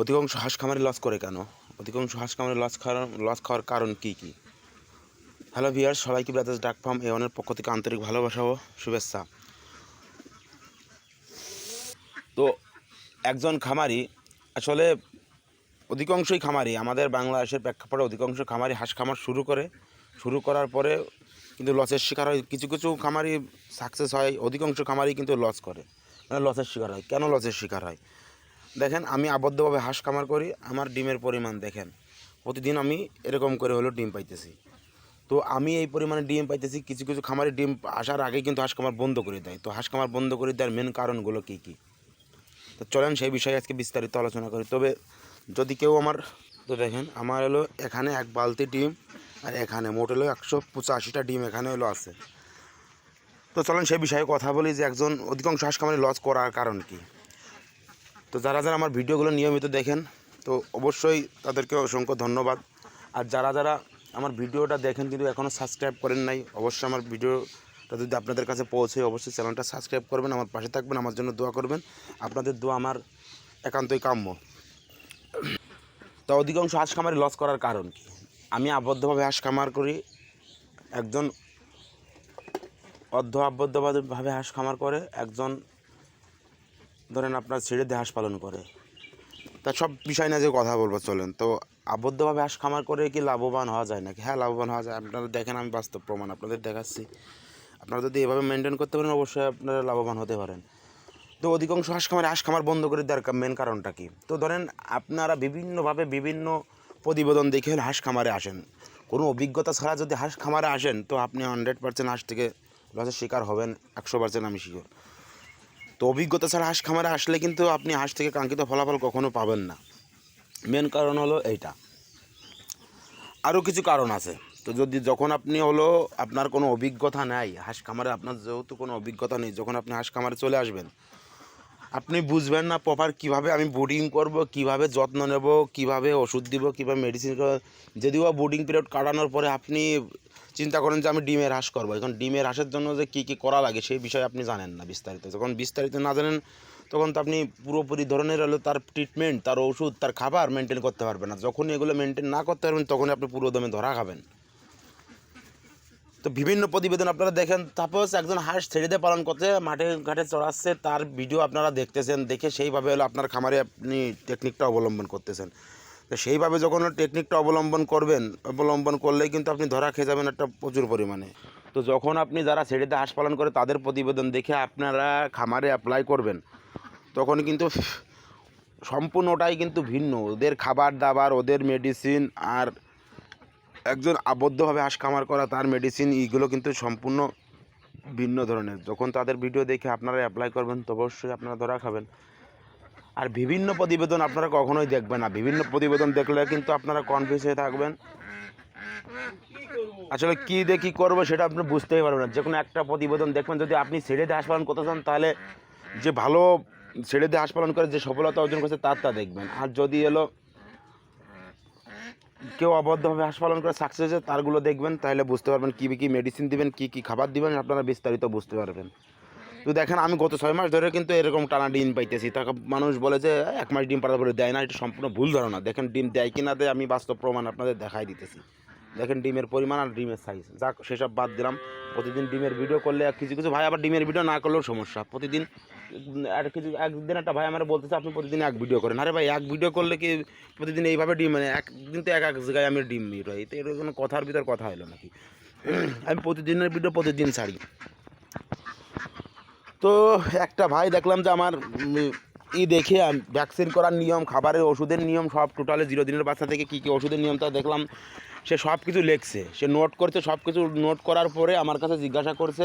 অধিকাংশ হাঁস খামারে লস করে কেন? অধিকাংশ হাঁস খামারে লস খাওয়ার লস খাওয়ার কারণ কী কী? হ্যালো ভিয়ার সবাইকে ব্রাদার্স ডাক ফার্ম এ অনের পক্ষ থেকে আন্তরিক ভালোবাসা ও শুভেচ্ছা। তো একজন খামারি, আসলে অধিকাংশই খামারি, আমাদের বাংলাদেশের প্রেক্ষাপটে অধিকাংশ খামারি হাঁস খামার শুরু করে, শুরু করার পরে কিন্তু লসের শিকার হয়। কিছু কিছু খামারি সাকসেস হয়, অধিকাংশ খামারি কিন্তু লস করে। মানে লসের শিকার হয়? কেন লসের শিকার হয়? দেখেন, আমি আবদ্ধভাবে হাঁস খামার করি, আমার ডিমের পরিমাণ দেখেন। প্রতিদিন আমি এরকম করে হলো ডিম পাইতেছি। তো আমি এই পরিমাণে ডিম পাইতেছি, কিছু কিছু খামারে ডিম আসার আগে কিন্তু হাঁস খামার বন্ধ করে দেয়। তো হাঁস খামার বন্ধ করে দেওয়ার মেন কারণগুলো কী কী? তো চলেন সেই বিষয়ে আজকে বিস্তারিত আলোচনা করি। তবে যদি কেউ আমার, তো দেখেন, আমার হলো এখানে এক বালতি ডিম আর এখানে মোট হলো একশো পঁচাশিটা ডিম এখানে হলো আছে। তো চলেন সেই বিষয়ে কথা বলি যে একজন অধিকাংশ হাঁস খামারে লস করার কারণ কি? তো যারা যারা আমার ভিডিওগুলো নিয়মিত দেখেন, তো অবশ্যই তাদেরকে অসংখ্য ধন্যবাদ। আর যারা যারা আমার ভিডিওটা দেখেন কিন্তু এখনও সাবস্ক্রাইব করেন নাই, অবশ্যই আমার ভিডিওটা যদি আপনাদের কাছে পৌঁছে, অবশ্যই চ্যানেলটা সাবস্ক্রাইব করবেন, আমার পাশে থাকবেন, আমার জন্য দোয়া করবেন। আপনাদের দোয়া আমার একান্তই কাম্য। তো অধিকাংশ হাঁস খামারে লস করার কারণ কি? আমি আবদ্ধভাবে হাঁস খামার করি, একজন অর্ধ আবদ্ধভাবে হাঁস খামার করে, একজন ধরেন আপনার ছেড়ে দিয়ে হাঁস পালন করে। তা সব বিষয় না যে কথা বলব, চলেন। তো আবদ্ধভাবে হাঁস খামার করে কি লাভবান হওয়া যায় নাকি? হ্যাঁ লাভবান হওয়া যায়। আপনারা দেখেন, আমি বাস্তব প্রমাণ আপনাদের দেখাচ্ছি। আপনারা যদি এভাবে মেনটেন করতে পারেন, অবশ্যই আপনারা লাভবান হতে পারেন। তো অধিকাংশ হাঁস খামারে হাঁস খামার বন্ধ করে দেওয়ার মেন কারণটা কি? তো ধরেন, আপনারা বিভিন্নভাবে বিভিন্ন প্রতিবেদন দেখে হলে হাঁস খামারে আসেন। কোনো অভিজ্ঞতা ছাড়া যদি হাঁস খামারে আসেন, তো আপনি হান্ড্রেড পার্সেন্ট হাঁস থেকে লসের শিকার হবেন, একশো পার্সেন্ট আমি শিওর তো অভিজ্ঞতা ছাড়া হাঁস খামারে আসলে কিন্তু আপনি হাঁস থেকে কাঙ্ক্ষিত ফলাফল কখনো পাবেন না। মেন কারণ হলো এইটা। আরও কিছু কারণ আছে। তো যদি যখন আপনি হলো আপনার কোনো অভিজ্ঞতা নেই, হাঁস খামারে আপনার যেহেতু কোনো অভিজ্ঞতা নেই, যখন আপনি হাঁস খামারে চলে আসবেন আপনি বুঝবেন না প্রপার কীভাবে আমি বোর্ডিং করব, কীভাবে যত্ন নেব, কীভাবে ওষুধ দিব, কীভাবে মেডিসিন যদিও বোর্ডিং পিরিয়ড কাটানোর পরে আপনি চিন্তা করেন যে আমি ডিমের হ্রাস করব। এখন ডিমের হ্রাসের জন্য যে কী কী করা লাগে সেই বিষয়ে আপনি জানেন না বিস্তারিত। যখন বিস্তারিত না জানেন, তখন তো আপনি পুরোপুরি ধরনের হলো তার ট্রিটমেন্ট তার ওষুধ, তার খাবার মেনটেন করতে পারবেন না। যখন এগুলো মেনটেন না করতে পারবেন, তখনই আপনি পুরো দমে ধরা খাবেন। তো বিভিন্ন প্রতিবেদন আপনারা দেখেন, তাপস একজন হাঁস ছেড়ে দিয়ে পালন করছে, মাঠে ঘাটে চড়াচ্ছে, তার ভিডিও আপনারা দেখতেছেন, দেখে সেইভাবে হলো আপনার খামারে আপনি টেকনিকটা অবলম্বন করতেছেন। তো সেইভাবে যখন টেকনিকটা অবলম্বন করবেন, অবলম্বন করলেই কিন্তু আপনি ধরা খেয়ে যাবেন একটা প্রচুর পরিমাণে। তো যখন আপনি যারা ছেড়ে দিয়ে হাঁস পালন করে তাদের প্রতিবেদন দেখে আপনারা খামারে অ্যাপ্লাই করবেন, তখন কিন্তু সম্পূর্ণটাই কিন্তু ভিন্ন। ওদের খাবার দাবার, ওদের মেডিসিন আর একজন আবদ্ধভাবে হাঁস খামার করা, তার মেডিসিন এইগুলো কিন্তু সম্পূর্ণ ভিন্ন ধরনের। যখন তাদের ভিডিও দেখে আপনারা অ্যাপ্লাই করবেন তো অবশ্যই আপনারা ধরা খাবেন। আর বিভিন্ন প্রতিবেদন আপনারা কখনোই দেখবেন না। বিভিন্ন প্রতিবেদন দেখলে কিন্তু আপনারা কনফিউজ হয়ে থাকবেন। আসলে কী দিয়ে কী করব সেটা আপনি বুঝতেই পারবেন না। যে কোনো একটা প্রতিবেদন দেখবেন, যদি আপনি ছেড়ে দিয়ে হাঁস পালন করতে চান, তাহলে যে ভালো ছেড়ে দিয়ে হাঁস পালন করে, যে সফলতা অর্জন করছে তার তা দেখবেন। আর যদি এলো কেউ অবদ্ধভাবে হাঁস পালন করে সাকসেস হয়েছে, তারগুলো দেখবেন, তাহলে বুঝতে পারবেন কী কী মেডিসিন দিবেন, কী কী খাবার দিবেন, আপনারা বিস্তারিত বুঝতে পারবেন। তো দেখেন, আমি গত ছয় মাস ধরে কিন্তু এরকম টানা ডিম পাইতেছি। তাকে মানুষ বলে যে, এক মাস ডিম পাড়া করে দেয় না, এটা সম্পূর্ণ ভুল ধারণা। দেখেন, ডিম দেয় কি না দেয়, আমি বাস্তব প্রমাণ আপনাদের দেখাই দিতেছি। দেখেন, ডিমের পরিমাণ আর ডিমের সাইজ যাক, সেসব বাদ দিলাম। প্রতিদিন ডিমের ভিডিও করলে কিছু কিছু ভাই আবার ডিমের ভিডিও না করলেও সমস্যা। প্রতিদিন আর কিছু, একদিন একটা ভাই আমার বলতেছে, আপনি প্রতিদিন এক ভিডিও করেন। আরে ভাই, এক ভিডিও করলে কি প্রতিদিন এইভাবে ডিম মানে একদিন তো এক এক জায়গায় আমি ডিম মিট হয় তো এর কোনো কথার ভিতর কথা হলো নাকি? আমি প্রতিদিনের ভিডিও প্রতিদিন ছাড়ি। তো একটা ভাই দেখলাম যে আমার ই দেখে ভ্যাকসিন করার নিয়ম, খাবারের ওষুধের নিয়ম সব টোটালে জিরো দিনের বাচ্চা থেকে কী কী ওষুধের নিয়ম তা দেখলাম। সে সব কিছু লেখছে। সে নোট করছে সব কিছু নোট করার পরে আমার কাছে জিজ্ঞাসা করছে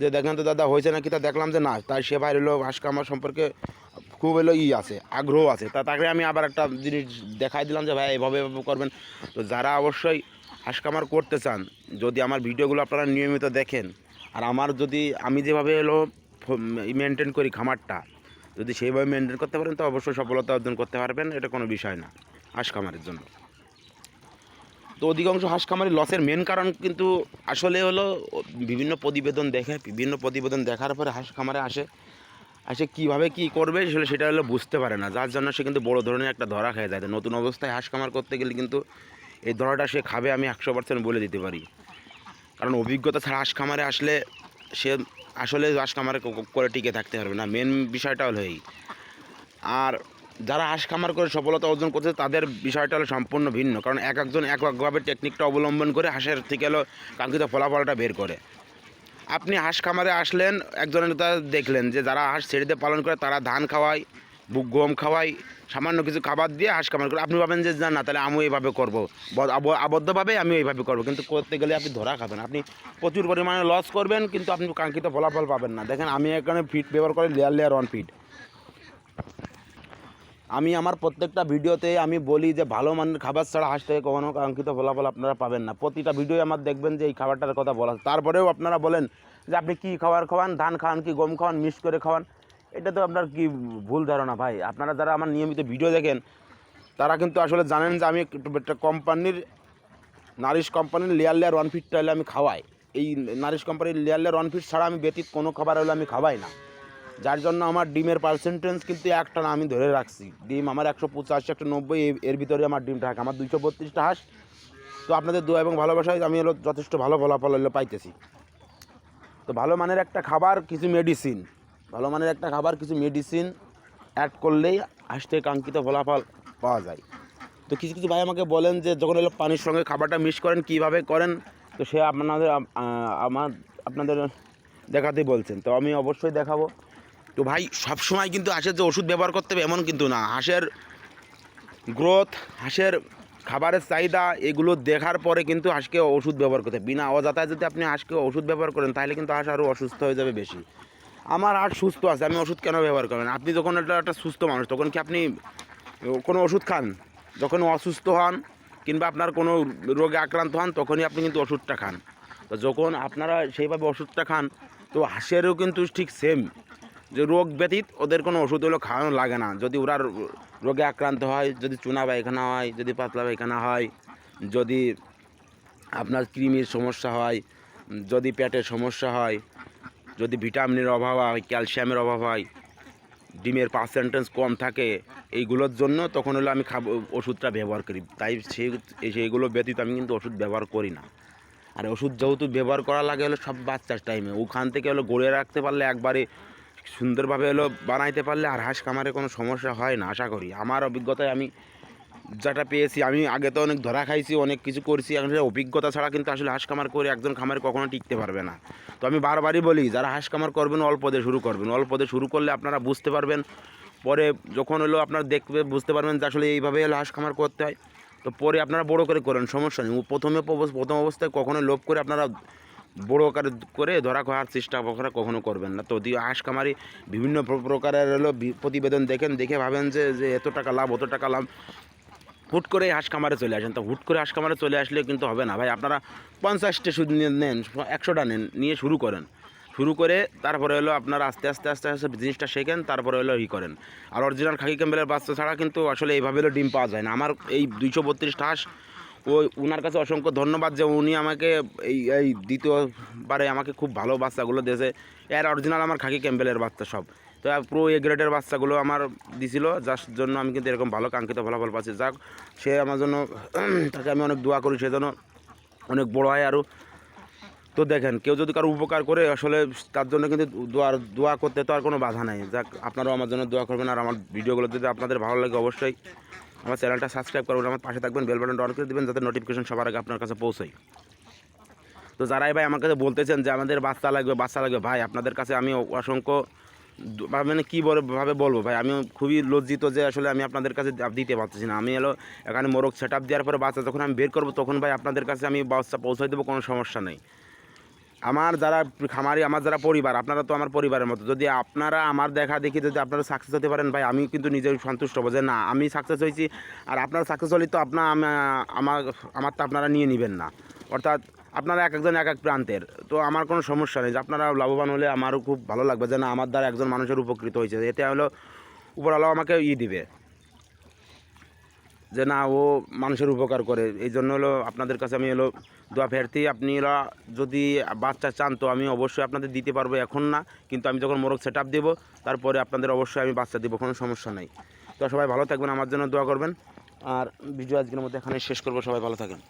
যে দেখেন তো দাদা হয়েছে নাকি, তা দেখলাম যে না তাই সে ভাই হলো হাঁসকা আমার সম্পর্কে খুব হলো ই আছে, আগ্রহ আছে। তা তাকে আমি আবার একটা জিনিস দেখাই দিলাম যে, ভাই, এভাবে এভাবে করবেন। তো যারা অবশ্যই হাঁস কামার করতে চান, যদি আমার ভিডিওগুলো আপনারা নিয়মিত দেখেন, আর আমার যদি আমি যেভাবে হলো মেনটেন করি খামারটা, যদি সেইভাবে মেনটেন করতে পারেন, তো অবশ্যই সফলতা অর্জন করতে পারবেন, এটা কোনো বিষয় না হাঁস জন্য। তো অধিকাংশ হাঁস খামারি লসের মেন কারণ কিন্তু আসলে হলো বিভিন্ন প্রতিবেদন দেখে, বিভিন্ন প্রতিবেদন দেখার পরে হাঁস খামারে আসে আর সে কীভাবে কী করবে আসলে সেটা হলো বুঝতে পারে না। যার জন্য সে কিন্তু বড় ধরনের একটা ধরা খেয়ে যায়। নতুন অবস্থায় হাঁস খামার করতে গেলে কিন্তু এই ধরাটা সে খাবে আমি একশো পার্সেন্ট বলে দিতে পারি। কারণ অভিজ্ঞতা ছাড়া হাঁস খামারে আসলে সে আসলে হাঁস খামারে করে টিকে থাকতে পারবে না। মেন বিষয়টা হলো এই। আর যারা হাঁস খামার করে সফলতা অর্জন করছে, তাদের বিষয়টা হলো সম্পূর্ণ ভিন্ন। কারণ এক একজন এক একভাবে টেকনিকটা অবলম্বন করে হাঁসের থেকে হলো কাঙ্ক্ষিত ফলাফলটা বের করে। আপনি হাঁস খামারে আসলেন, একজনের তা দেখলেন যে যারা হাঁস ছেড়ে পালন করে, তারা ধান খাওয়ায় বু- গম খাওয়ায়, সামান্য কিছু খাবার দিয়ে হাঁস খামার করে। আপনি ভাবেন যে, না না, তাহলে আমি এইভাবে করব। আবদ্ধভাবে আমি এইভাবে করব। কিন্তু করতে গেলে আপনি ধরা খাবেন। আপনি প্রচুর পরিমাণে লস করবেন, কিন্তু আপনি কাঙ্ক্ষিত ফলাফল পাবেন না। দেখেন, আমি এখানে ফিট ব্যবহার করি লেয়ার লেয়ার ওয়ান ফিট আমি আমার প্রত্যেকটা ভিডিওতে আমি বলি যে ভালো মানের খাবার ছাড়া হাঁস থেকে কখনো কাঙ্ক্ষিত ফলাফল আপনারা পাবেন না। প্রতিটা ভিডিও আমার দেখবেন যে এই খাবারটার কথা বলা তারপরেও আপনারা বলেন যে আপনি কী খাবার খাওয়ান? ধান খাওয়ান কি? গম খাওয়ান? মিক্স করে খাওয়ান? এটা তো আপনার কি ভুল ধারণা ভাই? আপনারা যারা আমার নিয়মিত ভিডিও দেখেন, তারা কিন্তু আসলে জানেন যে আমি একটু কোম্পানির, নারিশ কোম্পানির লেয়ার লেয়ার ওয়ান ফিটটা হলে আমি খাওয়াই। এই নারিশ কোম্পানির লেয়ার লেয়ার ওয়ান ফিট ছাড়া আমি ব্যতীত কোনো খাবার হলে আমি খাওয়াই না। যার জন্য আমার ডিমের পার্সেন্টেজ কিন্তু একটা না, আমি ধরে রাখছি। ডিম আমার একশো পঁচাশি, একশো নব্বই এর- ভিতরে আমার ডিমটা থাকে। আমার দুইশো বত্রিশটা হাঁস। তো আপনাদের দোয়া এবং ভালোবাসায় আমি হলো যথেষ্ট ভালো ফলাফল হলো পাইতেছি। তো ভালো মানের একটা খাবার, কিছু মেডিসিন ভালো মানের একটা খাবার, কিছু মেডিসিন অ্যাড করলেই হাঁস থেকে কাঙ্ক্ষিত ফলাফল পাওয়া যায়। তো কিছু কিছু ভাই আমাকে বলেন যে, যখন হলো পানির সঙ্গে খাবারটা মিক্স করেন, কীভাবে করেন? তো সে আপনাদের আমার, আপনাদের দেখাতেই বলছেন। তো আমি অবশ্যই দেখাবো। তো ভাই সবসময় কিন্তু হাঁসের যে ওষুধ ব্যবহার করতে হবে এমন কিন্তু না। হাঁসের গ্রোথ হাঁসের খাবারের চাহিদা এগুলো দেখার পরে কিন্তু হাঁসকে ওষুধ ব্যবহার করতে। বিনা অযথায় যদি আপনি হাঁসকে ওষুধ ব্যবহার করেন, তাহলে কিন্তু হাঁস আরও অসুস্থ হয়ে যাবে বেশি। আমার হাঁস সুস্থ আছে, আমি ওষুধ কেন ব্যবহার করবেন আপনি যখন একটা একটা সুস্থ মানুষ, তখন কি আপনি কোনো ওষুধ খান? যখন অসুস্থ হন কিংবা আপনার কোনো রোগে আক্রান্ত হন, তখনই আপনি কিন্তু ওষুধটা খান। তো যখন আপনারা সেইভাবে ওষুধটা খান, তো হাঁসেরও কিন্তু ঠিক সেম যে রোগ ব্যতীত ওদের কোনো ওষুধ হলো খাওয়ানো লাগে না। যদি ওরা রোগে আক্রান্ত হয়, যদি চুনা পায়খানা হয়, যদি পাতলা পায়খানা হয়, যদি আপনার কৃমির সমস্যা হয়, যদি পেটের সমস্যা হয়, যদি ভিটামিনের অভাব হয়, ক্যালসিয়ামের অভাব হয়, ডিমের পার্সেন্টেজ কম থাকে, এইগুলোর জন্য তখন হলো আমি খাব, ওষুধটা ব্যবহার করি। তাই সেই, সেইগুলো ব্যতীত আমি কিন্তু ওষুধ ব্যবহার করি না। আর ওষুধ যেহেতু ব্যবহার করা লাগে হলো সব বাচ্চার টাইমে ওখান থেকে হলো গড়ে রাখতে পারলে একবারে সুন্দরভাবে হলো বানাইতে পারলে আর হাঁস খামারে কোনো সমস্যা হয় না, আশা করি। আমার অভিজ্ঞতায় আমি যেটা পেয়েছি, আমি আগে তো অনেক ধরা খাইছি, অনেক কিছু করছি, এখন অভিজ্ঞতা ছাড়া কিন্তু আসলে হাঁস খামার করে একজন খামারে কখনো টিকতে পারবে না। তো আমি বারবারই বলি, যারা হাঁস খামার করবেন, অল্প দিয়ে শুরু করবেন। অল্প দিয়ে শুরু করলে আপনারা বুঝতে পারবেন, পরে যখন হলো আপনারা দেখবে, বুঝতে পারবেন যে আসলে এইভাবে হলো হাঁস খামার করতে হয়। তো পরে আপনারা বড় করে করেন, সমস্যা নেই। প্রথমে প্রথম অবস্থায় কখনো লোভ করে আপনারা বড় আকারে করে ধরা খাওয়ার চেষ্টা কখনো কখনো করবেন না। তো দিয়ে হাঁস খামারি বিভিন্ন প্রকারের হলো প্রতিবেদন দেখেন, দেখে ভাবেন যে যে এত টাকা লাভ, অত টাকা লাভ। হুট করে হাঁস খামারে চলে আসেন। তো হুট করে হাঁস খামারে চলে আসলে কিন্তু হবে না। ভাই, আপনারা পঞ্চাশটা নিয়ে- নেন, একশোটা নেন, নিয়ে শুরু করেন। শুরু করে তারপরে হলো আপনারা আস্তে আস্তে আস্তে আস্তে জিনিসটা শেখেন, তারপরে হলো ই করেন। আর অরিজিনাল খাকি ক্যাম্বেলের বাচ্চা ছাড়া কিন্তু আসলে এইভাবে হলো ডিম পাওয়া যায় না। আমার এই দুইশো বত্রিশটা হাঁস ওই উনার কাছে অসংখ্য ধন্যবাদ যে উনি আমাকে এই এই দ্বিতীয়বারে আমাকে খুব ভালো বাচ্চাগুলো দিয়েছে। এর অরিজিনাল আমার খাকি ক্যাম্বেলের বাচ্চা সব। তো প্রো এ গ্রেডের বাচ্চাগুলো আমার দিছিল, যার জন্য আমি কিন্তু এরকম ভালো কাঙ্ক্ষিত ফলাফল পাচ্ছি। যাক, সে আমার জন্য তাকে আমি অনেক দোয়া করি সেজন্য অনেক বড় হয় আরও তো দেখেন, কেউ যদি কারও উপকার করে, আসলে তার জন্য কিন্তু দোয়ার দোয়া করতে তো আর কোনো বাধা নাই। যাক, আপনারাও আমার জন্য দোয়া করবেন, আর আমার ভিডিওগুলো যদি আপনাদের ভালো লাগে অবশ্যই আমার চ্যানেলটা সাবস্ক্রাইব করবেন আমার পাশে থাকবেন বেল বাটনটা অন করে দেবেন, যাতে নোটিফিকেশন সবার আগে আপনার কাছে পৌঁছায়। তো যারাই ভাই আমার কাছে বলতেছেন যে আমাদের বাচ্চা লাগবে বাচ্চা লাগবে, ভাই আপনাদের কাছে আমি অসংখ্য মানে কী ভাবে বলব ভাই আমি খুবই লজ্জিত যে আসলে আমি আপনাদের কাছে দিতে পারতেছি না। আমি হলো এখানে মোরগ সেট আপ দেওয়ার পরে বাচ্চা যখন আমি বের করব, তখন ভাই আপনাদের কাছে আমি বাচ্চা পৌঁছাই দেবো, কোনো সমস্যা নেই। আমার যারা খামারি, আমার যারা পরিবার, আপনারা তো আমার পরিবারের মতো। যদি আপনারা আমার দেখা দেখি, যদি আপনারা সাকসেস হতে পারেন, ভাই, আমি কিন্তু নিজেই সন্তুষ্ট হব যে না, আমি সাকসেস হয়েছি, আর আপনারা সাকসেস হলে তো আপনার আমার আমার তো আপনারা নিয়ে নেবেন না। অর্থাৎ আপনারা এক একজন এক এক প্রান্তের। তো আমার কোনো সমস্যা নেই যে আপনারা লাভবান হলে আমারও খুব ভালো লাগবে যে না, আমার দ্বারা একজন মানুষের উপকৃত হয়েছে। এতে হলো, উপরওয়ালাও আমাকে ই দিবে। যে না, ও মানুষের উপকার করে। এই জন্য হলো আপনাদের কাছে আমি হলো দোয়া ফেরতি। আপনারা যদি বাচ্চা চান তো আমি অবশ্যই আপনাদের দিতে পারব এখন না, কিন্তু আমি যখন মোরগ সেট আপ দেবো, তারপরে আপনাদের অবশ্যই আমি বাচ্চা দেবো, কোনো সমস্যা নাই। তো সবাই ভালো থাকবেন, আমার জন্য দোয়া করবেন। আর ভিডিও আজকের মধ্যে এখানে শেষ করব, সবাই ভালো থাকেন।